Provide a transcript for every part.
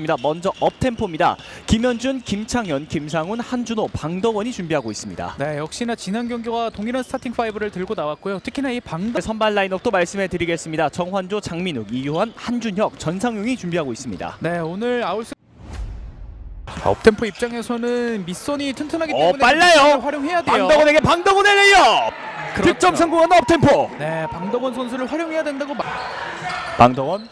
입니다. 먼저 업템포입니다. 김현준, 김창현, 김상훈, 한준호, 방덕원이 준비하고 있습니다. 네, 역시나 지난 경기와 동일한 스타팅 5를 들고 나왔고요. 특히나 이 방덕 선발 라인업도 말씀해 드리겠습니다. 정환조, 장민욱, 이유한, 한준혁, 전상용이 준비하고 있습니다. 네, 오늘 아울스 자, 업템포 입장에서는 밑선이 튼튼하기 어, 때문에 빨라요. 활용해야 돼요. 방덕원에게 방덕원의 레이업! 그렇죠. 득점 성공한 업템포! 네, 방덕원 선수를 활용해야 된다고 막 방덕원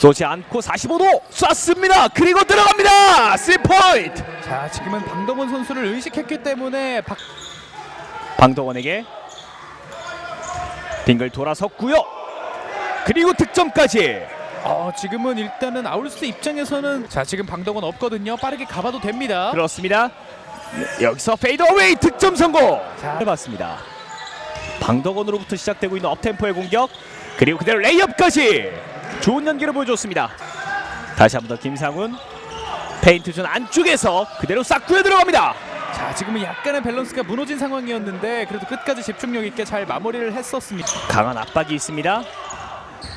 쏘지 않고 45도 쐈습니다. 그리고 들어갑니다. 3포인트! 자, 지금은 방덕원 선수를 의식했기 때문에 박 방덕원에게 빙글 돌아섰고요. 그리고 득점까지. 어, 지금은 일단은 아울스 입장에서는 자, 지금 방덕원 없거든요. 빠르게 가봐도 됩니다. 그렇습니다. 여기서 페이드어웨이 득점 성공. 자. 해봤습니다. 방덕원으로부터 시작되고 있는 업템포의 공격 그리고 그대로 레이업까지 좋은 연기를 보여줬습니다. 다시 한 번 더 김상훈 페인트 존 안쪽에서 그대로 싹구에 들어갑니다. 자, 지금은 약간의 밸런스가 무너진 상황이었는데 그래도 끝까지 집중력 있게 잘 마무리를 했었습니다. 강한 압박이 있습니다.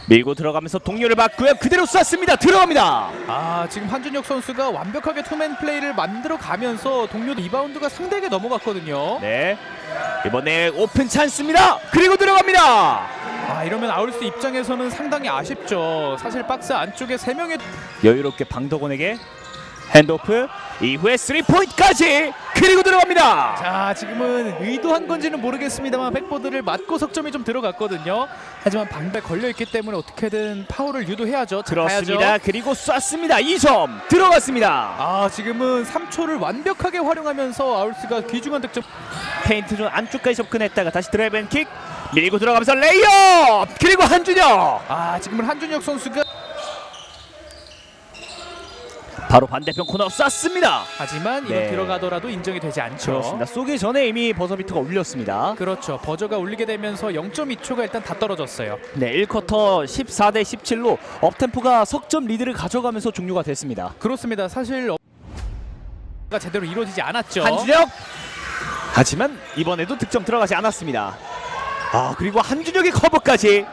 밀고 들어가면서 동료를 받고요. 그대로 쐈습니다. 들어갑니다. 아 지금 한준혁 선수가 완벽하게 투맨 플레이를 만들어 가면서 동료 리바운드가 상대에게 넘어갔거든요. 네. 이번에 오픈 찬스입니다. 그리고 들어갑니다. 아 이러면 아울스 입장에서는 상당히 아쉽죠. 사실 박스 안쪽에 세 명의 여유롭게 방덕원에게 핸드오프 이후에 3포인트까지 그리고 들어갑니다. 자 지금은 의도한 건지는 모르겠습니다만 백보드를 맞고 석점이 좀 들어갔거든요. 하지만 방배 걸려 있기 때문에 어떻게든 파울을 유도해야죠. 자, 그렇습니다. 가야죠. 그리고 쐈습니다. 2점 들어갔습니다. 아 지금은 3초를 완벽하게 활용하면서 아울스가 귀중한 득점. 페인트 존 안쪽까지 접근했다가 다시 드라이브 앤 킥. 밀고 들어가면서 레이업 그리고 한준혁 아 지금은 한준혁 선수가 바로 반대편 코너 쐈습니다. 하지만 네. 이거 들어가더라도 인정이 되지 않죠. 그렇습니다. 쏘기 전에 이미 버저비터가 울렸습니다. 그렇죠. 버저가 울리게 되면서 0.2초가 일단 다 떨어졌어요. 네, 1쿼터 14 대 17로 업템포가 석점 리드를 가져가면서 종료가 됐습니다. 그렇습니다. 사실 가 제대로 이루어지지 않았죠. 한준혁 하지만 이번에도 득점 들어가지 않았습니다. 아 그리고 한준혁의 커버까지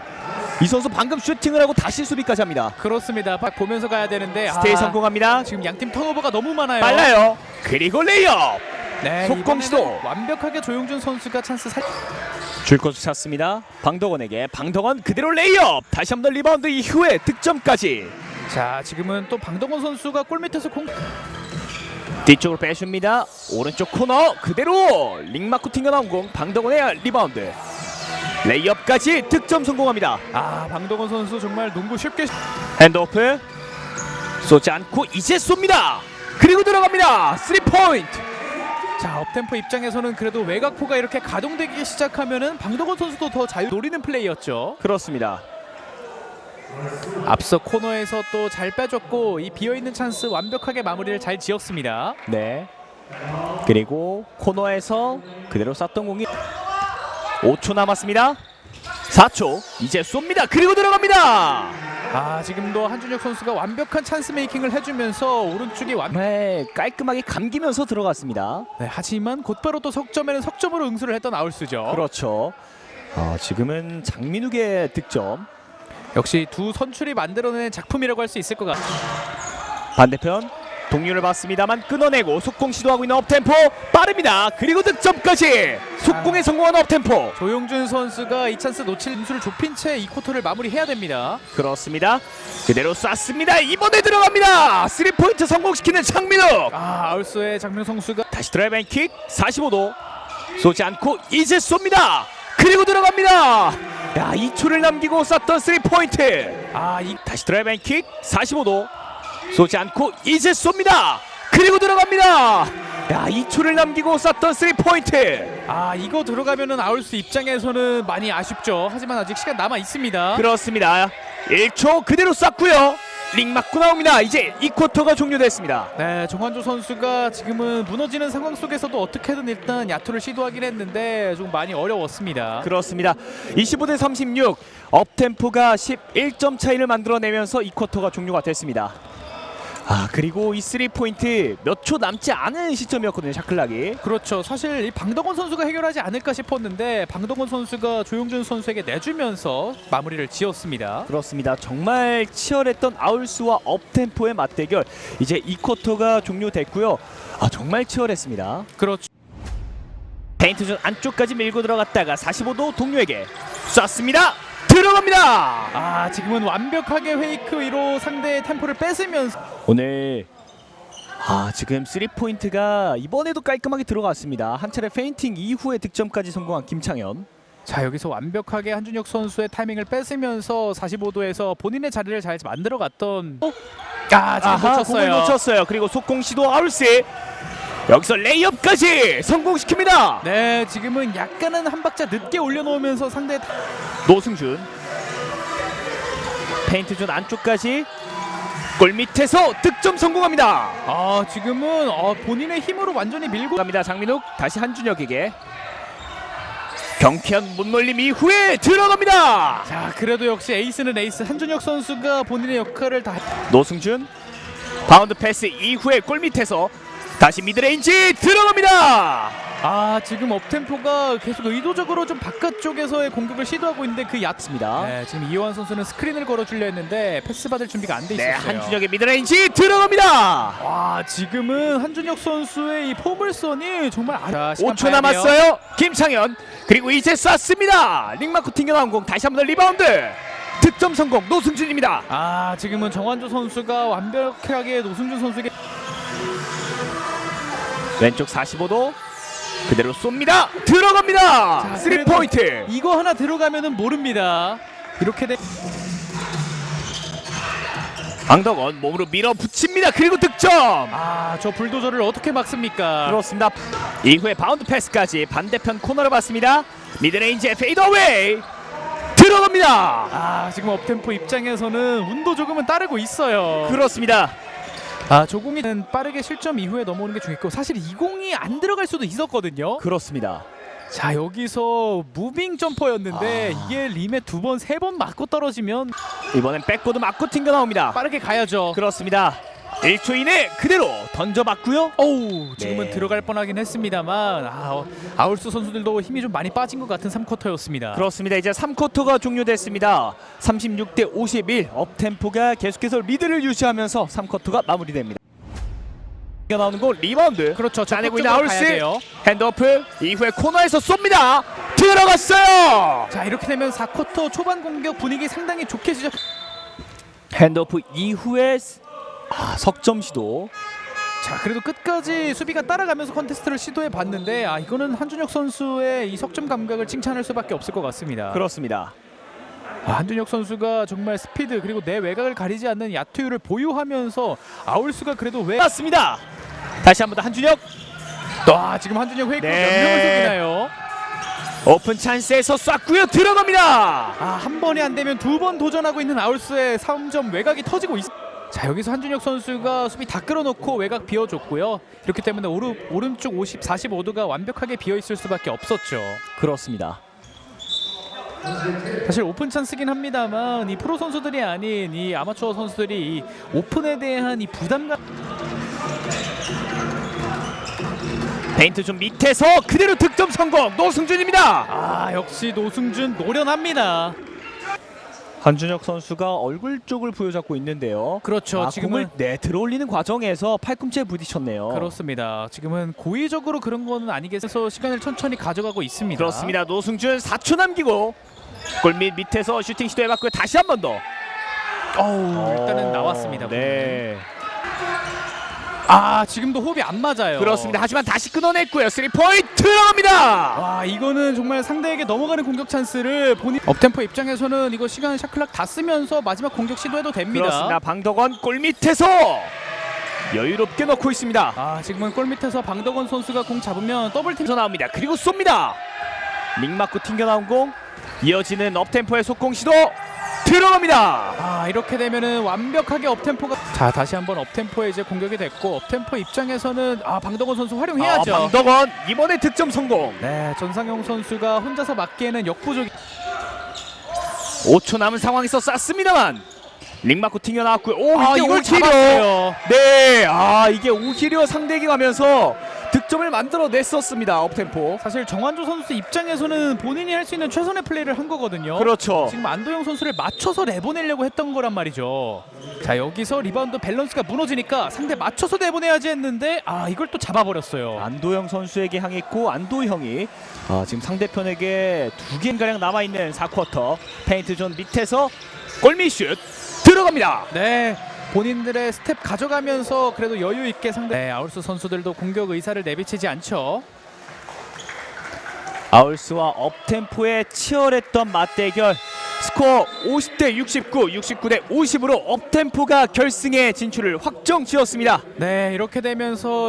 이 선수 방금 슈팅을 하고 다시 수비까지 합니다. 그렇습니다. 박 보면서 가야 되는데 스테이 아, 성공합니다. 지금 양팀 턴오버가 너무 많아요. 빨라요. 그리고 레이업 네, 속공 시도. 완벽하게 조용준 선수가 찬스 살. 줄것을 찾습니다. 방덕원에게 방덕원 그대로 레이업 다시 한번 리바운드 이후에 득점까지 자, 지금은 또 방동원 선수가 골 밑에서 공. 뒤쪽으로 빼줍니다. 오른쪽 코너 그대로 링마크 튕겨 나온 공 방덕원의 리바운드 레이업까지 득점 성공합니다. 아, 방동원 선수 정말 농구 쉽게. 시- 핸드오프 쏘지 않고 이제 쏩니다. 그리고 들어갑니다. 3포인트 자, 업템포 입장에서는 그래도 외곽포가 이렇게 가동되기 시작하면은 방동원 선수도 더잘 노리는 플레이였죠. 그렇습니다. 앞서 코너에서 또 잘 빼줬고 이 비어 있는 찬스 완벽하게 마무리를 잘 지었습니다. 네. 그리고 코너에서 그대로 쐈던 공이 5초 남았습니다. 4초 이제 쏩니다. 그리고 들어갑니다. 아 지금도 한준혁 선수가 완벽한 찬스 메이킹을 해주면서 오른쪽이 완. 네, 깔끔하게 감기면서 들어갔습니다. 네, 하지만 곧바로 또 석점에는 석점으로 응수를 했던 아울스죠. 그렇죠. 어, 지금은 장민욱의 득점. 역시 두 선출이 만들어낸 작품이라고 할 수 있을 것 같. 반대편 동료를 봤습니다만 끊어내고 속공 시도하고 있는 업템포 빠릅니다. 그리고 득점까지 속공에 성공한 업템포. 조용준 선수가 이 찬스 놓칠 임수를 좁힌 채 이 쿼터를 마무리해야 됩니다. 그렇습니다. 그대로 쐈습니다. 이번에 들어갑니다. 3포인트 성공시키는 장민욱. 아 아울스의 장명 선수가 다시 드라이브 앤킥 45도 쏘지 않고 이제 쏩니다. 그리고 들어갑니다. 야, 2초를 남기고 쐈던 3포인트. 아 이 다시 드라이브 앤킥 45도 쏘지 않고 이제 쏩니다. 그리고 들어갑니다. 야, 2초를 남기고 쐈던 3포인트. 아 이거 들어가면은 아울스 입장에서는 많이 아쉽죠. 하지만 아직 시간 남아 있습니다. 그렇습니다. 1초 그대로 쐈고요. 링 맞고 나옵니다. 이제 이 쿼터가 종료됐습니다. 네, 정환조 선수가 지금은 무너지는 상황 속에서도 어떻게든 일단 야투를 시도하긴 했는데 좀 많이 어려웠습니다. 그렇습니다. 25대 36 업템포가 11점 차이를 만들어내면서 이 쿼터가 종료가 됐습니다. 아 그리고 이 3포인트 몇 초 남지 않은 시점이었거든요 샤클락이 그렇죠. 사실 이 방덕원 선수가 해결하지 않을까 싶었는데 방덕원 선수가 조용준 선수에게 내주면서 마무리를 지었습니다. 그렇습니다 정말 치열했던 아울스와 업템포의 맞대결 이제 이 쿼터가 종료됐고요 아 정말 치열했습니다 그렇죠. 페인트존 안쪽까지 밀고 들어갔다가 45도 동료에게 쐈습니다 들어갑니다. 아 지금은 완벽하게 페이크 위로 상대의 템포를 뺏으면서 오늘 아 지금 3포인트가 이번에도 깔끔하게 들어갔습니다. 한 차례 페인팅 이후에 득점까지 성공한 김창현. 자 여기서 완벽하게 한준혁 선수의 타이밍을 뺏으면서 45도에서 본인의 자리를 잘 만들어 갔던 아 지금 아하, 공을 놓쳤어요. 놓쳤어요. 그리고 속공 시도 아울스 여기서 레이업까지 성공시킵니다. 네 지금은 약간은 한 박자 늦게 올려놓으면서 상대의 타- 노승준. 페인트존 안쪽까지 골 밑에서 득점 성공합니다. 아 지금은 어, 본인의 힘으로 완전히 밀고 갑니다 장민욱. 다시 한준혁에게. 경쾌한 못놀림 이후에 들어갑니다. 자 그래도 역시 에이스는 에이스. 한준혁 선수가 본인의 역할을 다 노승준. 바운드 패스 이후에 골 밑에서 다시 미드레인지 들어갑니다 아 지금 업템포가 계속 의도적으로 좀 바깥쪽에서의 공격을 시도하고 있는데 그 얕. 맞습니다 네, 지금 이호환 선수는 스크린을 걸어주려 했는데 패스 받을 준비가 안 돼 네 있었어요. 한준혁의 미드레인지 들어갑니다 와 지금은 한준혁 선수의 이 포물선이 정말 아... 자, 시간 5초 봐야 돼요. 남았어요 김창현 그리고 이제 쐈습니다 링마크 튕겨 나온 공 다시 한 번 더 리바운드 득점 성공 노승준입니다 아 지금은 정환조 선수가 완벽하게 노승준 선수에게 왼쪽 45도 그대로 쏩니다 들어갑니다 자, 3포인트 이거 하나 들어가면은 모릅니다. 이렇게 돼. 강덕원 몸으로 밀어붙입니다 그리고 득점 아 저 불도저를 어떻게 막습니까? 그렇습니다. 이후에 바운드 패스까지 반대편 코너를 봤습니다. 미드레인지의 페이더웨이 들어갑니다. 아 지금 업템포 입장에서는 운도 조금은 따르고 있어요. 그렇습니다. 아 조공이 빠르게 실점 이후에 넘어오는 게 중요했고 사실 이 공이 안 들어갈 수도 있었거든요. 그렇습니다. 자 여기서 무빙 점퍼였는데 아. 이게 림에 두 번 세 번 맞고 떨어지면 이번엔 백보드 맞고 튕겨 나옵니다. 빠르게 가야죠. 그렇습니다. 1초 이내 그대로 던져봤고요. 어우 지금은 네. 들어갈 뻔하긴 했습니다만 아, 어, 아울스 선수들도 힘이 좀 많이 빠진 것 같은 3쿼터였습니다. 그렇습니다. 이제 3쿼터가 종료됐습니다. 36대 51 업템포가 계속해서 리드를 유지하면서 3쿼터가 마무리됩니다. 나오는 공 리바운드. 그렇죠. 짜내고 있는 적극적으로 가야 아울스 돼요. 핸드오프 이후에 코너에서 쏩니다. 들어갔어요. 자 이렇게 되면 4쿼터 초반 공격 분위기 상당히 좋게 시작. 핸드오프 이후에 스- 아, 석점 시도 자 그래도 끝까지 수비가 따라가면서 컨테스트를 시도해 봤는데 아 이거는 한준혁 선수의 이 석점 감각을 칭찬할 수밖에 없을 것 같습니다. 그렇습니다. 아, 한준혁 선수가 정말 스피드 그리고 내 외곽을 가리지 않는 야투율을 보유하면서 아울 수가 그래도 왜 맞습니다. 다시 한번 더 한준혁 와 지금 한준혁 회이크 네. 몇 명을 속이나요? 오픈 찬스에서 쐈고요 들어갑니다. 아한 번이 안 되면 두 번 도전하고 있는 아울스의 3점 외곽이 터지고 있. 자 여기서 한준혁 선수가 수비 다 끌어놓고 외곽 비워줬고요. 이렇기 때문에 오른 오른쪽 50 45도가 완벽하게 비어 있을 수밖에 없었죠. 그렇습니다. 사실 오픈 찬스긴 합니다만 이 프로 선수들이 아닌 이 아마추어 선수들이 이 오픈에 대한 이 부담감 페인트 좀 밑에서 그대로 득점 성공 노승준입니다. 아 역시 노승준 노련합니다. 한준혁 선수가 얼굴 쪽을 부여잡고 있는데요. 그렇죠. 아, 지금은 공을 네 들어올리는 과정에서 팔꿈치에 부딪혔네요. 그렇습니다. 지금은 고의적으로 그런 거는 아니겠어서 시간을 천천히 가져가고 있습니다. 그렇습니다. 노승준 4초 남기고 골밑 밑에서 슈팅 시도해봤고요. 다시 한 번 더. 어우, 일단은 나왔습니다. 네. 아 지금도 호흡이 안 맞아요. 그렇습니다. 하지만 다시 끊어냈고요. 3포인트 들어갑니다. 와 이거는 정말 상대에게 넘어가는 공격 찬스를 본인 업템포 입장에서는 이거 시간 샤클락 다 쓰면서 마지막 공격 시도해도 됩니다. 그렇습니다. 방덕원 골 밑에서 여유롭게 넣고 있습니다. 아 지금은 골 밑에서 방덕원 선수가 공 잡으면 더블 팀 서 나옵니다. 그리고 쏩니다. 링 맞고 튕겨 나온 공 이어지는 업템포의 속공 시도 들어갑니다. 아 이렇게 되면은 완벽하게 업템포가 자 다시 한번 업템포에 이제 공격이 됐고 업템포 입장에서는 아 방덕원 선수 활용해야죠. 아, 방덕원 이번에 득점 성공. 네 전상용 선수가 혼자서 맞기에는 역부족. 5초 남은 상황에서 쐈습니다만 링 맞고 튕겨 나왔고요. 오 아, 이게 이걸 오히려 잡았어요. 네, 아 이게 오히려 상대에게 가면서 득점을 만들어냈었습니다. 업템포. 사실 정환조 선수 입장에서는 본인이 할 수 있는 최선의 플레이를 한 거거든요. 그렇죠. 지금 안도영 선수를 맞춰서 내보내려고 했던 거란 말이죠. 자 여기서 리바운드 밸런스가 무너지니까 상대 맞춰서 내보내야지 했는데 아 이걸 또 잡아버렸어요. 안도영 선수에게 향했고 안도형이 아, 지금 상대편에게 두 개가량 남아있는 4쿼터 페인트 존 밑에서 골밑슛 들어갑니다. 네. 본인들의 스텝 가져가면서 그래도 여유 있게 상대 네, 아울스 선수들도 공격 의사를 내비치지 않죠. 아울스와 업템포의 치열했던 맞대결 스코어 50대 69, 69대 50으로 업템포가 결승에 진출을 확정 지었습니다. 네, 이렇게 되면서